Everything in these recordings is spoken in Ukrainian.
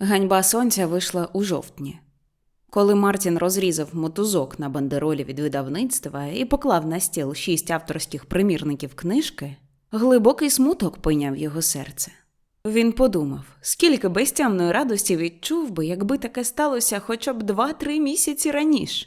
Ганьба сонця вийшла у жовтні. Коли Мартін розрізав мотузок на бандеролі від видавництва і поклав на стіл шість авторських примірників книжки, глибокий смуток пойняв його серце. Він подумав, скільки безтямної радості відчув би, якби таке сталося хоча б два-три місяці раніше.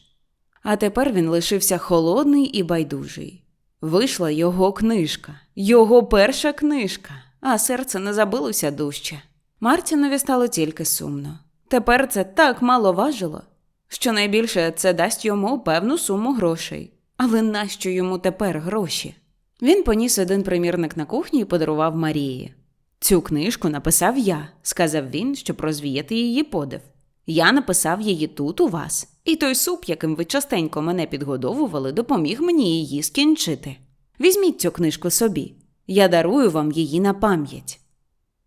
А тепер він лишився холодний і байдужий. Вийшла його книжка, його перша книжка, а серце не забилося дужче. Мартінові стало тільки сумно. Тепер це так мало важило, що найбільше це дасть йому певну суму грошей. Але нащо йому тепер гроші? Він поніс один примірник на кухню і подарував Марії. Цю книжку написав я, сказав він, щоб розвіяти її подив. Я написав її тут у вас, і той суп, яким ви частенько мене підгодовували, допоміг мені її скінчити. Візьміть цю книжку собі, я дарую вам її на пам'ять.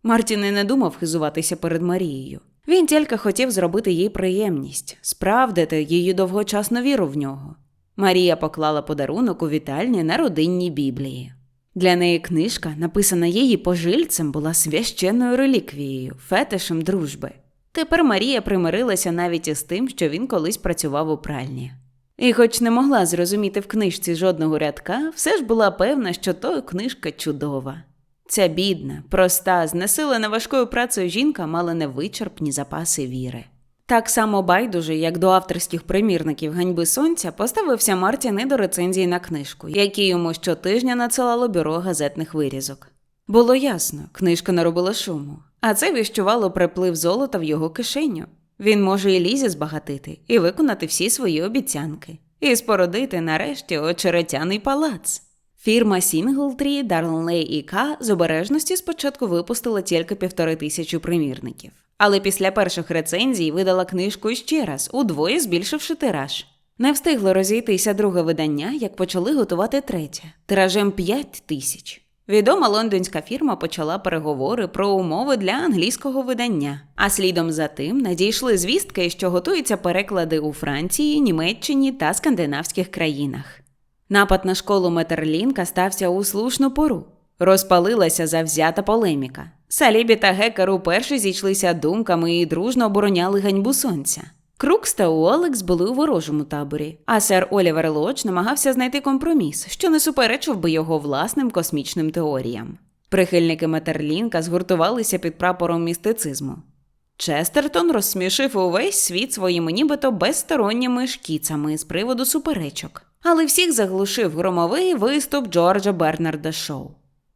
Мартін і не думав хизуватися перед Марією. Він тільки хотів зробити їй приємність, справдити її довгочасну віру в нього. Марія поклала подарунок у вітальні на родинній біблії. Для неї книжка, написана її пожильцем, була священною реліквією, фетишем дружби. Тепер Марія примирилася навіть із тим, що він колись працював у пральні. І, хоч не могла зрозуміти в книжці жодного рядка, все ж була певна, що то книжка чудова. Ця бідна, проста, знесилена важкою працею жінка мала невичерпні запаси віри. Так само байдуже, як до авторських примірників ганьби сонця, поставився Мартін і до рецензії на книжку, які йому щотижня надсилало бюро газетних вирізок. Було ясно, книжка наробила шуму, а це віщувало приплив золота в його кишеню. Він може і лізі збагатити, і виконати всі свої обіцянки, і спородити нарешті очеретяний палац. Фірма Сінглтрі, Дарленлей і К з обережності спочатку випустила тільки півтори тисячі примірників, але після перших рецензій видала книжку ще раз, удвоє збільшивши тираж. Не встигло розійтися друге видання, як почали готувати третє тиражем 5 тисяч. Відома лондонська фірма почала переговори про умови для англійського видання, а слідом за тим надійшли звістки, що готуються переклади у Франції, Німеччині та скандинавських країнах. Напад на школу Метерлінка стався у слушну пору. Розпалилася завзята полеміка. Салібі та Гекер уперше зійшлися думками і дружно обороняли ганьбу сонця. Крукс та Уолекс були у ворожому таборі, а сер Олівер Лоч намагався знайти компроміс, що не суперечив би його власним космічним теоріям. Прихильники Метерлінка згуртувалися під прапором містицизму. Честертон розсмішив увесь світ своїми нібито безсторонніми шкіцами з приводу суперечок, але всіх заглушив громовий виступ Джорджа Бернарда Шоу.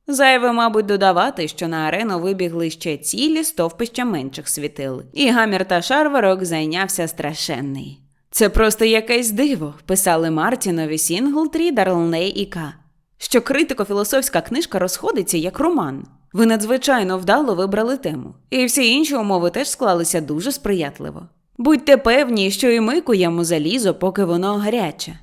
Зайве, мабуть, додавати, що на арену вибігли ще цілі стовпища менших світил, і гамір та шарварок зайнявся страшенний. Це просто якесь диво, писали Мартінові Сінглтрі, Дарлней і К. Що критико-філософська книжка розходиться як роман. Ви надзвичайно вдало вибрали тему, і всі інші умови теж склалися дуже сприятливо. Будьте певні, що і ми куємо залізо, поки воно гаряче.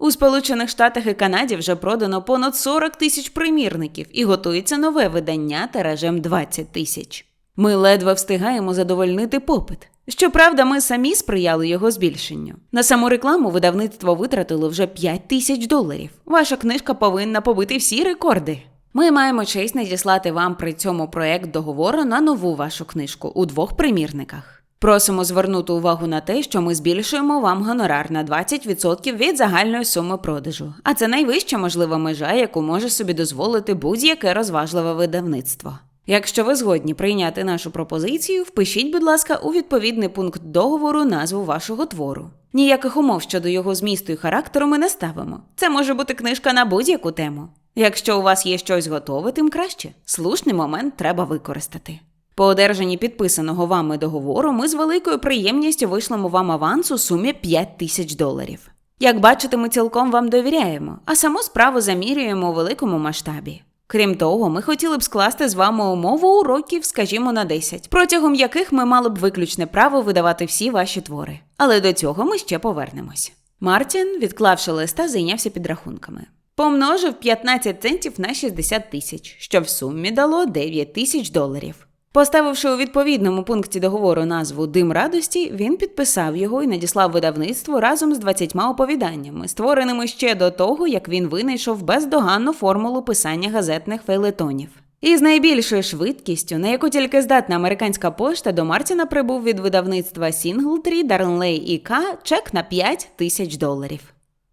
У Сполучених Штатах і Канаді вже продано понад 40 тисяч примірників і готується нове видання тиражем 20 тисяч. Ми ледве встигаємо задовольнити попит. Щоправда, ми самі сприяли його збільшенню. На саму рекламу видавництво витратило вже 5 тисяч доларів. Ваша книжка повинна побити всі рекорди. Ми маємо честь надіслати вам при цьому проект договору на нову вашу книжку у двох примірниках. Просимо звернути увагу на те, що ми збільшуємо вам гонорар на 20% від загальної суми продажу, а це найвища можлива межа, яку може собі дозволити будь-яке розважливе видавництво. Якщо ви згодні прийняти нашу пропозицію, впишіть, будь ласка, у відповідний пункт договору назву вашого твору. Ніяких умов щодо його змісту і характеру ми не ставимо. Це може бути книжка на будь-яку тему. Якщо у вас є щось готове, тим краще. Слушний момент треба використати. По одержанні підписаного вами договору ми з великою приємністю вишлемо вам аванс у сумі 5 тисяч доларів. Як бачите, ми цілком вам довіряємо, а саму справу замірюємо у великому масштабі. Крім того, ми хотіли б скласти з вами умову уроків, скажімо, на 10, протягом яких ми мали б виключне право видавати всі ваші твори. Але до цього ми ще повернемось. Мартін, відклавши листа, зайнявся підрахунками. Помножив 15 центів на 60 тисяч, що в сумі дало 9 тисяч доларів. Поставивши у відповідному пункті договору назву Дим радості, він підписав його і надіслав видавництву разом з 20 оповіданнями, створеними ще до того, як він винайшов бездоганну формулу писання газетних фейлетонів. І з найбільшою швидкістю, на яку тільки здатна американська пошта, до Мартіна прибув від видавництва Сінглтрі, Дарнлей і К чек на 5 тисяч доларів.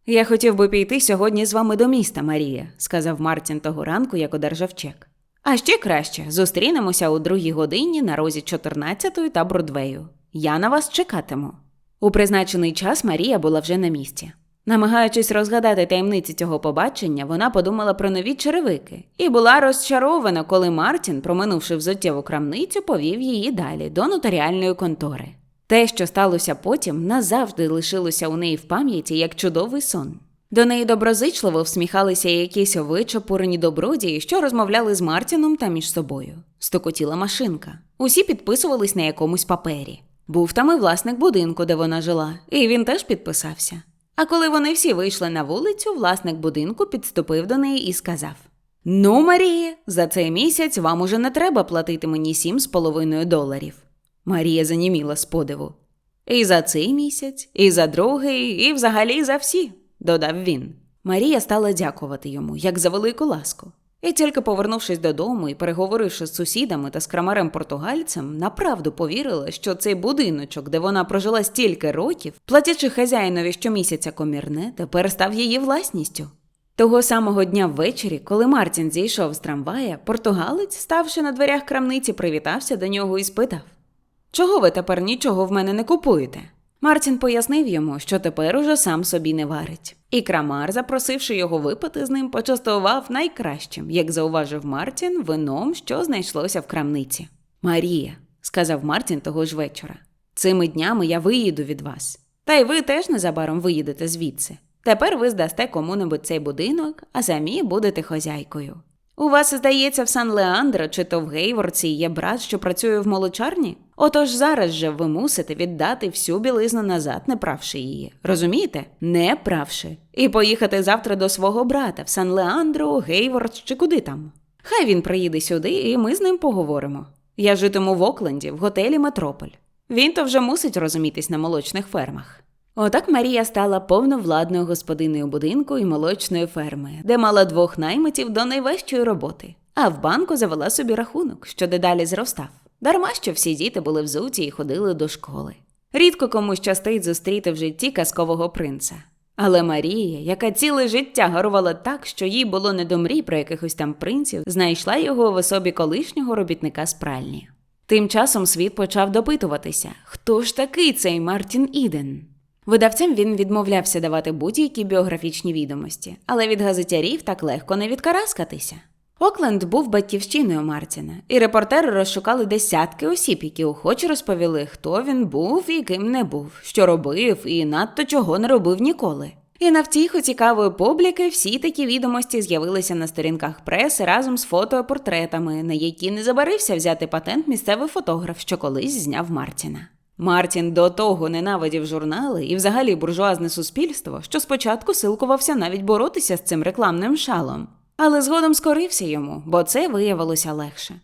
Я хотів би піти сьогодні з вами до міста, Марія, сказав Мартін того ранку, як одержав чек. А ще краще зустрінемося у другій годині на розі 14 та Бродвею. Я на вас чекатиму. У призначений час Марія була вже на місці. Намагаючись розгадати таємниці цього побачення, вона подумала про нові черевики і була розчарована, коли Мартін, проминувши взуттєву крамницю, повів її далі до нотаріальної контори. Те, що сталося потім, назавжди лишилося у неї в пам'яті як чудовий сон. До неї доброзичливо всміхалися якісь овичопурені добродії, що розмовляли з Мартіном та між собою. Стокотіла машинка. Усі підписувались на якомусь папері. Був там і власник будинку, де вона жила, і він теж підписався. А коли вони всі вийшли на вулицю, власник будинку підступив до неї і сказав: Ну, Марія, за цей місяць вам уже не треба платити мені сім з половиною доларів. Марія заніміла з подиву. І за цей місяць, і за другий, і взагалі за всі, додав він. Марія стала дякувати йому, як за велику ласку. І тільки повернувшись додому і переговоривши з сусідами та з крамарем португальцем, направду повірила, що цей будиночок, де вона прожила стільки років, платячи хазяїнові щомісяця комірне, тепер став її власністю. Того самого дня ввечері, коли Мартін зійшов з трамвая, португалець, ставши на дверях крамниці, привітався до нього і спитав: Чого ви тепер нічого в мене не купуєте? Мартін пояснив йому, що тепер уже сам собі не варить. І крамар, запросивши його випити з ним, почастував найкращим, як зауважив Мартін, вином, що знайшлося в крамниці. Марія, сказав Мартін того ж вечора, цими днями я виїду від вас. Та й ви теж незабаром виїдете звідси. Тепер ви здасте кому-небудь цей будинок, а самі будете хозяйкою. У вас, здається, в Сан Леандро чи то в Гейворці є брат, що працює в молочарні? Отож зараз же ви мусите віддати всю білизну назад, не правши її. Розумієте? Не правши. І поїхати завтра до свого брата в Сан Леандро, Гейвордс чи куди там. Хай він приїде сюди, і ми з ним поговоримо. Я житиму в Окленді, в готелі Метрополь. Він то вже мусить розумітись на молочних фермах. Отак Марія стала повновладною господиною будинку і молочної ферми, де мала двох наймитів до найважчої роботи, а в банку завела собі рахунок, що дедалі зростав. Дарма що всі діти були взуті і ходили до школи. Рідко комусь щастить зустріти в житті казкового принца. Але Марія, яка ціле життя гарувала так, що їй було не до мрій про якихось там принців, знайшла його в особі колишнього робітника з пральні. Тим часом світ почав допитуватися, хто ж такий цей Мартін Іден. Видавцям він відмовлявся давати будь-які біографічні відомості, але від газетярів так легко не відкараскатися. Окленд був батьківщиною Мартіна, і репортери розшукали десятки осіб, які охоче розповіли, хто він був і ким не був, що робив і надто чого не робив ніколи. І на втіху цікавої публіки всі такі відомості з'явилися на сторінках преси разом з фотопортретами, на які не забарився взяти патент місцевий фотограф, що колись зняв Мартіна. Мартін до того ненавидів журнали і взагалі буржуазне суспільство, що спочатку силкувався навіть боротися з цим рекламним шалом, але згодом скорився йому, бо це виявилося легше.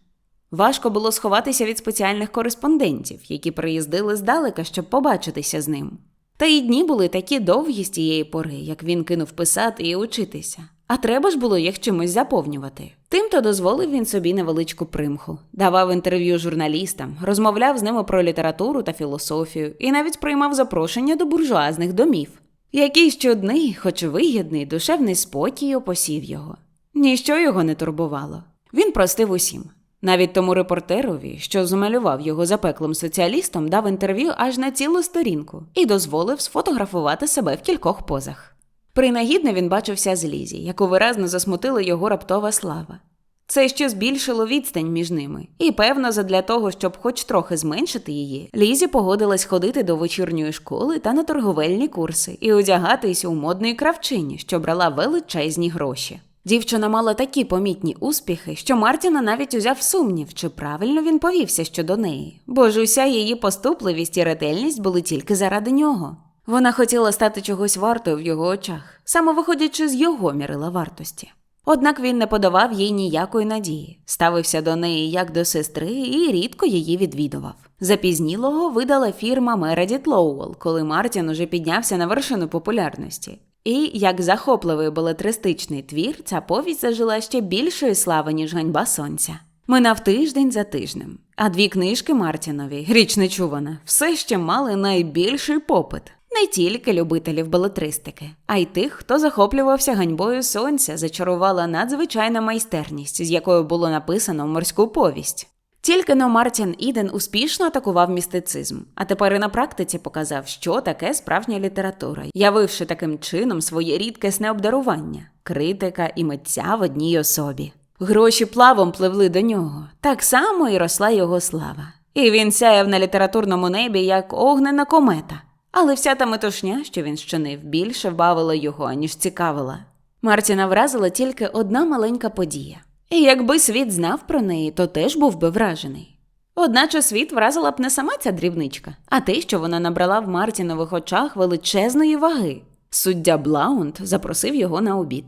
Важко було сховатися від спеціальних кореспондентів, які приїздили здалека, щоб побачитися з ним. Та й дні були такі довгі з тієї пори, як він кинув писати і учитися. А треба ж було їх чимось заповнювати. Тимто дозволив він собі невеличку примху, давав інтерв'ю журналістам, розмовляв з ними про літературу та філософію і навіть приймав запрошення до буржуазних домів. Якийсь чудний, хоч вигідний, душевний спокій опосів його. Ніщо його не турбувало. Він простив усім. Навіть тому репортерові, що змалював його запеклим соціалістом, дав інтерв'ю аж на цілу сторінку і дозволив сфотографувати себе в кількох позах. Принагідно він бачився з Лізі, яку виразно засмутила його раптова слава. Це ще збільшило відстань між ними, і, певно, задля того, щоб хоч трохи зменшити її, Лізі погодилась ходити до вечірньої школи та на торговельні курси і одягатись у модної кравчині, що брала величезні гроші. Дівчина мала такі помітні успіхи, що Мартіна навіть узяв сумнів, чи правильно він повівся щодо неї, бо ж уся її поступливість і ретельність були тільки заради нього. Вона хотіла стати чогось вартою в його очах, саме виходячи з його мірила вартості. Однак він не подавав їй ніякої надії, ставився до неї як до сестри і рідко її відвідував. Запізнілого видала фірма Meredith Lowell, коли Мартін уже піднявся на вершину популярності. І як захопливий балетристичний твір, ця повість зажила ще більшої слави, ніж ганьба сонця. Минав тиждень за тижнем, а дві книжки Мартінові, річ нечувана, все ще мали найбільший попит. Не тільки любителів балетристики, а й тих, хто захоплювався ганьбою сонця, зачарувала надзвичайна майстерність, з якою було написано морську повість. Тільки но Мартін Іден успішно атакував містицизм, а тепер і на практиці показав, що таке справжня література, явивши таким чином своє рідкісне обдарування, критика і митця в одній особі. Гроші плавом пливли до нього, так само і росла його слава. І він сяяв на літературному небі як огнена комета. Але вся та метушня, що він щинив, більше бавила його, ніж цікавила. Мартіна вразила тільки одна маленька подія. І якби світ знав про неї, то теж був би вражений. Одначе світ вразила б не сама ця дрібничка, а те, що вона набрала в Мартінових очах величезної ваги. Суддя Блаунд запросив його на обід.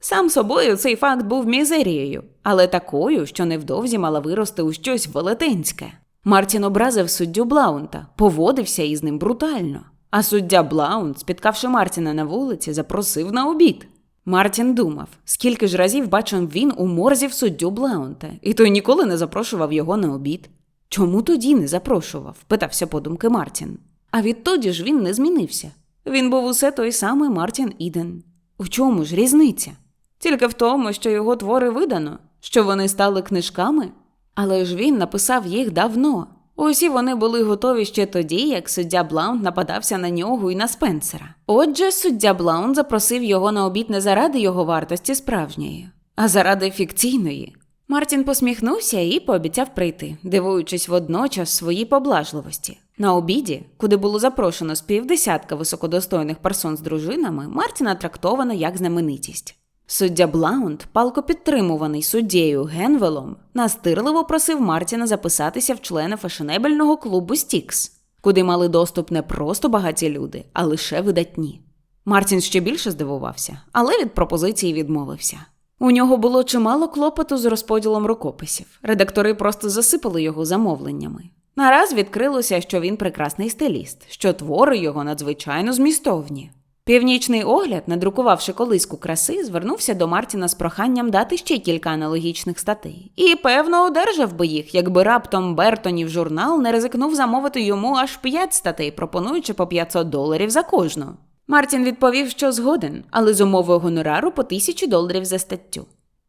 Сам собою цей факт був мізерією, але такою, що невдовзі мала вирости у щось велетенське. Мартін образив суддю Блаунта, поводився із ним брутально. А суддя Блаунт, спіткавши Мартіна на вулиці, запросив на обід. Мартін думав, скільки ж разів бачив він у морзі в суддю Блаунта, і той ніколи не запрошував його на обід. Чому тоді не запрошував? питався подумки Мартін. А відтоді ж він не змінився. Він був усе той самий Мартін Іден. У чому ж різниця? Тільки в тому, що його твори видано, що вони стали книжками. Але ж він написав їх давно. Усі вони були готові ще тоді, як суддя Блаунд нападався на нього і на Спенсера. Отже, суддя Блаунд запросив його на обід не заради його вартості справжньої, а заради фікційної. Мартін посміхнувся і пообіцяв прийти, дивуючись водночас своїй поблажливості. На обіді, куди було запрошено з півдесятка високодостойних персон з дружинами, Мартіна трактовано як знаменитість. Суддя Блаунд, палко підтримуваний суддєю Генвелом, настирливо просив Мартіна записатися в члени фешенебельного клубу Стікс, куди мали доступ не просто багаті люди, а лише видатні. Мартін ще більше здивувався, але від пропозиції відмовився. У нього було чимало клопоту з розподілом рукописів. Редактори просто засипали його замовленнями. Нараз відкрилося, що він прекрасний стиліст, що твори його надзвичайно змістовні. Північний огляд, надрукувавши колиску краси, звернувся до Мартіна з проханням дати ще кілька аналогічних статей. І, певно, одержав би їх, якби раптом Бертонів журнал не ризикнув замовити йому аж п'ять статей, пропонуючи по 500 доларів за кожну. Мартін відповів, що згоден, але з умовою гонорару по тисячі доларів за статтю.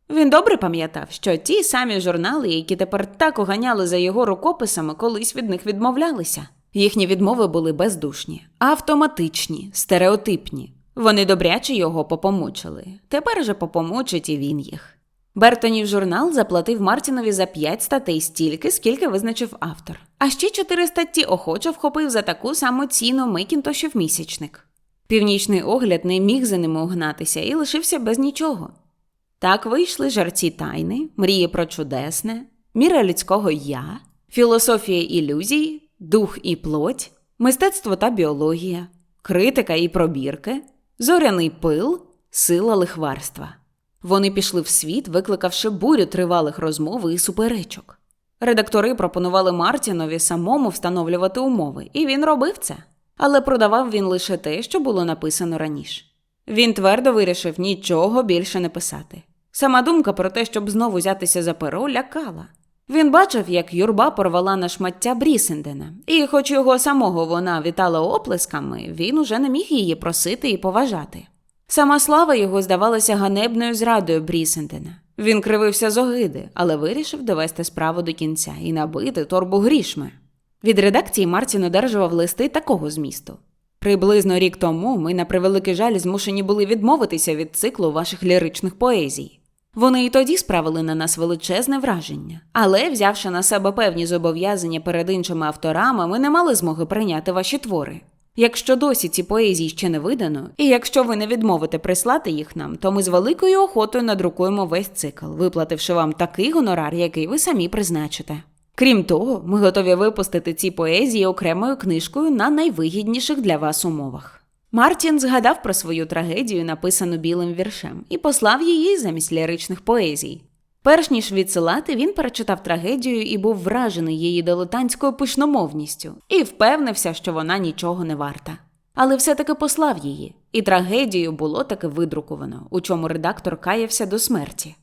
Він добре пам'ятав, що ті самі журнали, які тепер так оганяли за його рукописами, колись від них відмовлялися. Їхні відмови були бездушні, автоматичні, стереотипні. Вони добряче його попомучили. Тепер же попомучить і він їх. Бертонів журнал заплатив Мартінові за п'ять статей стільки, скільки визначив автор. А ще чотири статті охоче вхопив за таку саму ціну Микінтошів місячник. Північний огляд не міг за ними угнатися і лишився без нічого. Так вийшли жарці тайни, мрії про чудесне, міра людського я, філософія ілюзій, дух і плоть, мистецтво та біологія, критика і пробірки, зоряний пил, сила лихварства. Вони пішли в світ, викликавши бурю тривалих розмов і суперечок. Редактори пропонували Мартінові самому встановлювати умови, і він робив це. Але продавав він лише те, що було написано раніше. Він твердо вирішив нічого більше не писати. Сама думка про те, щоб знову взятися за перо, лякала. Він бачив, як юрба порвала на шмаття Брісендена, і, хоч його самого вона вітала оплесками, він уже не міг її просити і поважати. Сама слава його здавалася ганебною зрадою Брісендена. Він кривився з огиди, але вирішив довести справу до кінця і набити торбу грішми. Від редакції Мартін одержував листи такого змісту. Приблизно рік тому ми, на превеликий жаль, змушені були відмовитися від циклу ваших ліричних поезій. Вони і тоді справили на нас величезне враження, але, взявши на себе певні зобов'язання перед іншими авторами, ми не мали змоги прийняти ваші твори. Якщо досі ці поезії ще не видано, і якщо ви не відмовите прислати їх нам, то ми з великою охотою надрукуємо весь цикл, виплативши вам такий гонорар, який ви самі призначите. Крім того, ми готові випустити ці поезії окремою книжкою на найвигідніших для вас умовах. Мартін згадав про свою трагедію, написану білим віршем, і послав її замість ліричних поезій. Перш ніж відсилати, він перечитав трагедію і був вражений її дилетантською пишномовністю і впевнився, що вона нічого не варта. Але все-таки послав її, і трагедію було таки видруковано, у чому редактор каявся до смерті.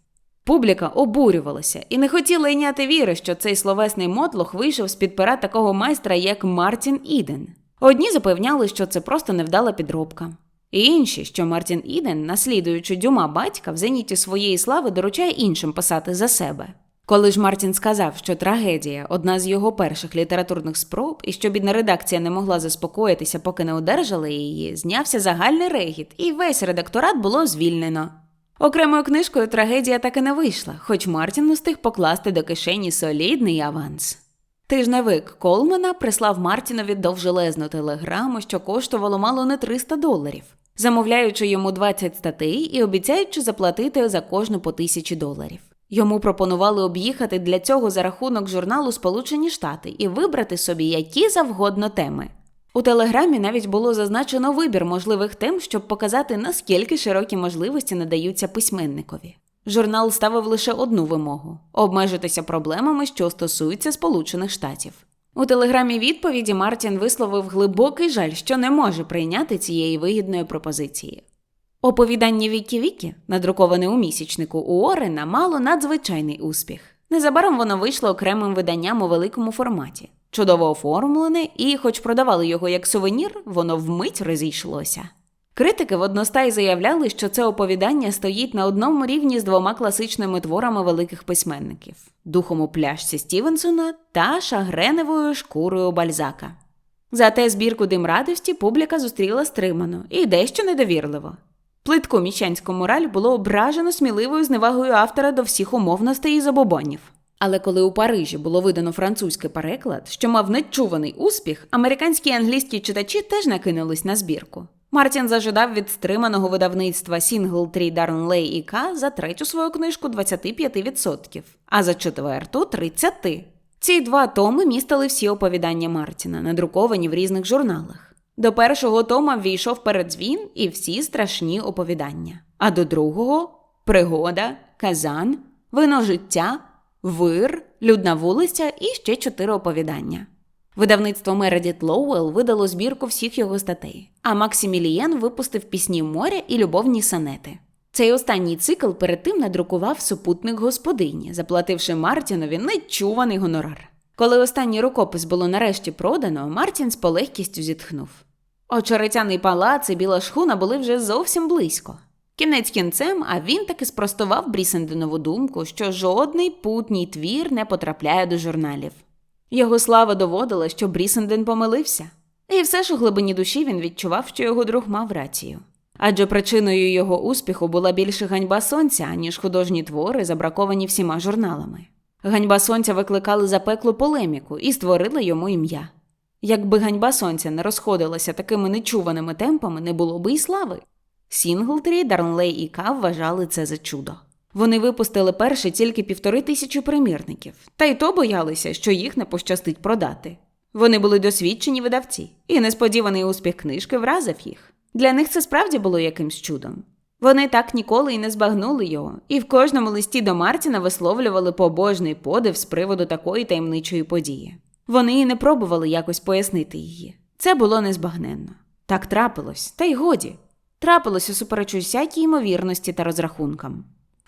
Публіка обурювалася і не хотіла йняти віри, що цей словесний мотлох вийшов з-під пера такого майстра, як Мартін Іден. Одні запевняли, що це просто невдала підробка. І інші, що Мартін Іден, наслідуючи дюма батька, в зеніті своєї слави доручає іншим писати за себе. Коли ж Мартін сказав, що трагедія одна з його перших літературних спроб, і що бідна редакція не могла заспокоїтися, поки не одержала її, знявся загальний регіт, і весь редакторат було звільнено. Окремою книжкою трагедія так і не вийшла, хоч Мартін устиг покласти до кишені солідний аванс. Тижневик Колмана прислав Мартінові довжелезну телеграму, що коштувало мало не 300 доларів, замовляючи йому 20 статей і обіцяючи заплатити за кожну по тисячі доларів. Йому пропонували об'їхати для цього за рахунок журналу Сполучені Штати і вибрати собі які завгодно теми. У телеграмі навіть було зазначено вибір можливих тем, щоб показати, наскільки широкі можливості надаються письменникові. Журнал ставив лише одну вимогу обмежитися проблемами, що стосуються Сполучених Штатів. У телеграмі відповіді Мартін висловив глибокий жаль, що не може прийняти цієї вигідної пропозиції. Оповідання Вікі Вікі, надруковане у місячнику Уоррена, мало надзвичайний успіх. Незабаром воно вийшло окремим виданням у великому форматі, чудово оформлене, і, хоч продавали його як сувенір, воно вмить розійшлося. Критики водностай заявляли, що це оповідання стоїть на одному рівні з двома класичними творами великих письменників духом у пляшці Стівенсона та шагреневою шкурою Бальзака. Зате збірку дим радості публіка зустріла стримано і дещо недовірливо. Плитку міщанську мораль було ображено сміливою зневагою автора до всіх умовностей і забобонів. Але коли у Парижі було видано французький переклад, що мав нечуваний успіх, американські і англійські читачі теж накинулись на збірку. Мартін зажидав від стриманого видавництва Сінгл Сінглтрі Дарнлей і К за третю свою книжку 25%, а за четверту 30%. Ці два томи містили всі оповідання Мартіна, надруковані в різних журналах. До першого тома ввійшов передзвін і всі страшні оповідання. А до другого пригода, казан, вино життя, вир, людна вулиця і ще чотири оповідання. Видавництво Мередіт Лоуел видало збірку всіх його статей, а Максимілієн випустив пісні моря і любовні санети. Цей останній цикл перед тим надрукував супутник господині, заплативши Мартінові нечуваний гонорар. Коли останній рукопис було нарешті продано, Мартін з полегкістю зітхнув. Очеретяний палац і біла шхуна були вже зовсім близько. Кінець кінцем, а він таки спростував Брісенденову думку, що жодний путній твір не потрапляє до журналів. Його слава доводила, що Брісенден помилився, і все ж у глибині душі він відчував, що його друг мав рацію. Адже причиною його успіху була більше ганьба сонця, ніж художні твори, забраковані всіма журналами. Ганьба сонця викликали запеклу полеміку і створили йому ім'я. Якби ганьба сонця не розходилася такими нечуваними темпами, не було би і слави. Сінглтрі, Дарнлей і Кав вважали це за чудо. Вони випустили перші тільки півтори тисячі примірників, та й то боялися, що їх не пощастить продати. Вони були досвідчені видавці, і несподіваний успіх книжки вразив їх. Для них це справді було якимсь чудом. Вони так ніколи і не збагнули його, і в кожному листі до Мартіна висловлювали побожний подив з приводу такої таємничої події. Вони і не пробували якось пояснити її. Це було незбагненно. Так трапилось, та й годі. Трапилось усупереч усякій ймовірності та розрахункам.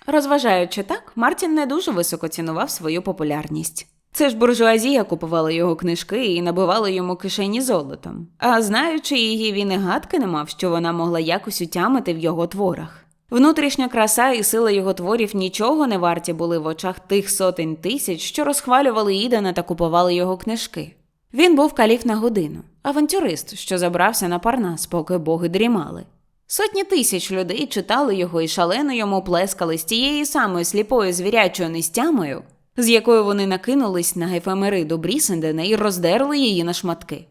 Розважаючи так, Мартін не дуже високо цінував свою популярність. Це ж буржуазія купувала його книжки і набивала йому кишені золотом. А знаючи її, він і гадки не мав, що вона могла якось утямити в його творах. Внутрішня краса і сила його творів нічого не варті були в очах тих сотень тисяч, що розхвалювали Ідена та купували його книжки. Він був каліф на годину, авантюрист, що забрався на парнас, поки боги дрімали. Сотні тисяч людей читали його і шалено йому плескали з тією самою сліпою звірячою нестямою, з якою вони накинулись на ефемериду Брісендена і роздерли її на шматки.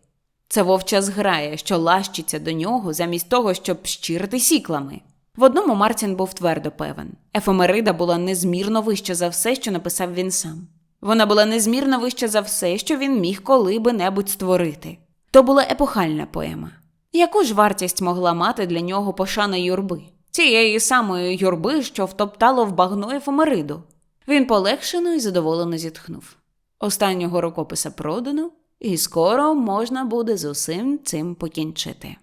Це вовча зграя, що лащиться до нього замість того, щоб щирити сіклами. В одному Мартін був твердо певен. Ефемерида була незмірно вища за все, що написав він сам. Вона була незмірно вища за все, що він міг коли-би-небудь створити. То була епохальна поема. Яку ж вартість могла мати для нього пошана юрби? Цієї самої юрби, що втоптало в багно ефемериду. Він полегшено і задоволено зітхнув. Останнього рукописа продано, і скоро можна буде з усім цим покінчити.